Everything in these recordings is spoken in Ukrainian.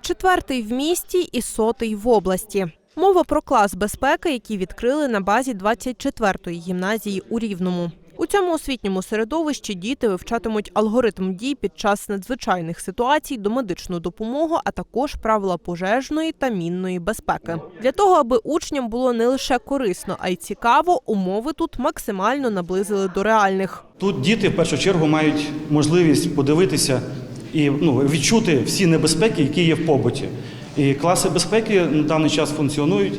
четвертий в місті і сотий в області. Мова про клас безпеки, який відкрили на базі 24-ї гімназії у Рівному. У цьому освітньому середовищі діти вивчатимуть алгоритм дій під час надзвичайних ситуацій, домедичну допомогу, а також правила пожежної та мінної безпеки. Для того, аби учням було не лише корисно, а й цікаво, умови тут максимально наблизили до реальних. Тут діти в першу чергу мають можливість подивитися і ну, відчути всі небезпеки, які є в побуті. І класи безпеки на даний час функціонують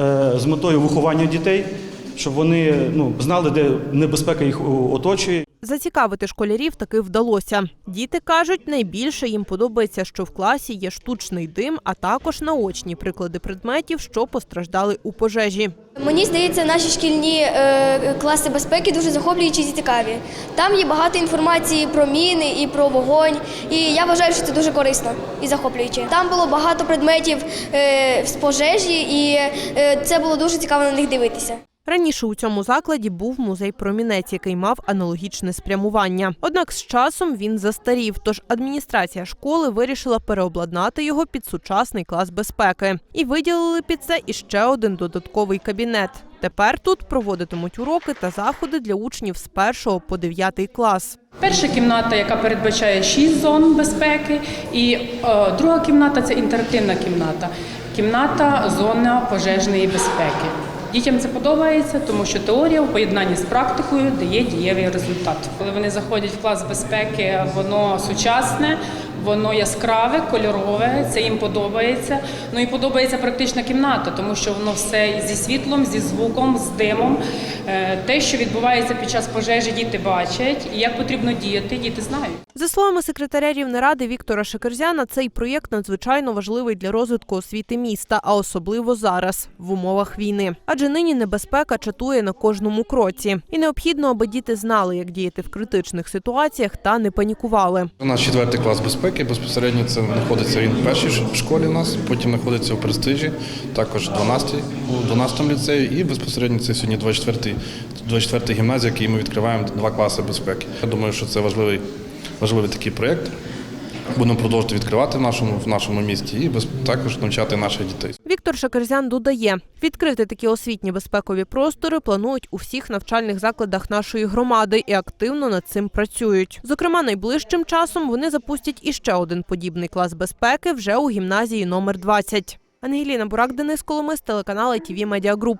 е, з метою виховання дітей, щоб вони ну, знали, де небезпека їх оточує. Зацікавити школярів таки вдалося. Діти кажуть, найбільше їм подобається, що в класі є штучний дим, а також наочні приклади предметів, що постраждали у пожежі. Мені здається, наші шкільні е, класи безпеки дуже захоплюючі і цікаві. Там є багато інформації про міни і про вогонь. І я вважаю, що це дуже корисно і захоплююче. Там було багато предметів е, з пожежі, і е, це було дуже цікаво на них дивитися. Раніше у цьому закладі був музей Промінець, який мав аналогічне спрямування. Однак з часом він застарів, тож адміністрація школи вирішила переобладнати його під сучасний клас безпеки і виділили під це іще один додатковий кабінет. Тепер тут проводитимуть уроки та заходи для учнів з 1 по 9 клас. Перша кімната, яка передбачає 6 зон безпеки, і е, друга кімната це інтерактивна кімната. Кімната зона пожежної безпеки. Дітям це подобається, тому що теорія в поєднанні з практикою дає дієвий результат. Коли вони заходять в клас безпеки, воно сучасне, воно яскраве, кольорове, це їм подобається. Ну і подобається практична кімната, тому що воно все зі світлом, зі звуком, з димом. Е, Те, що відбувається під час пожежі, діти бачать, і як потрібно діяти, діти знають. За словами секретаря Рівнеради Віктора Шекерзяна, цей проєкт надзвичайно важливий для розвитку освіти міста, а особливо зараз, в умовах війни. Адже нині небезпека чатує на кожному кроці, і необхідно, аби діти знали, як діяти в критичних ситуаціях та не панікували. У нас четвертий клас безпеки. Безпосередньо це знаходиться він в першій школі у нас, потім знаходиться у престижі, також 12 у 12-му ліцеї, і безпосередньо це сьогодні 24 24 гімназія, який ми відкриваємо два класи безпеки. Я думаю, що це важливий, важливий такий проєкт. Будемо продовжувати відкривати в нашому в нашому місті і без- також навчати наших дітей. Віктор Шакерзян додає, відкрити такі освітні безпекові простори планують у всіх навчальних закладах нашої громади і активно над цим працюють. Зокрема, найближчим часом вони запустять іще один подібний клас безпеки вже у гімназії номер 20. Ангеліна Бурак, Денис Коломис, телеканал Media Group.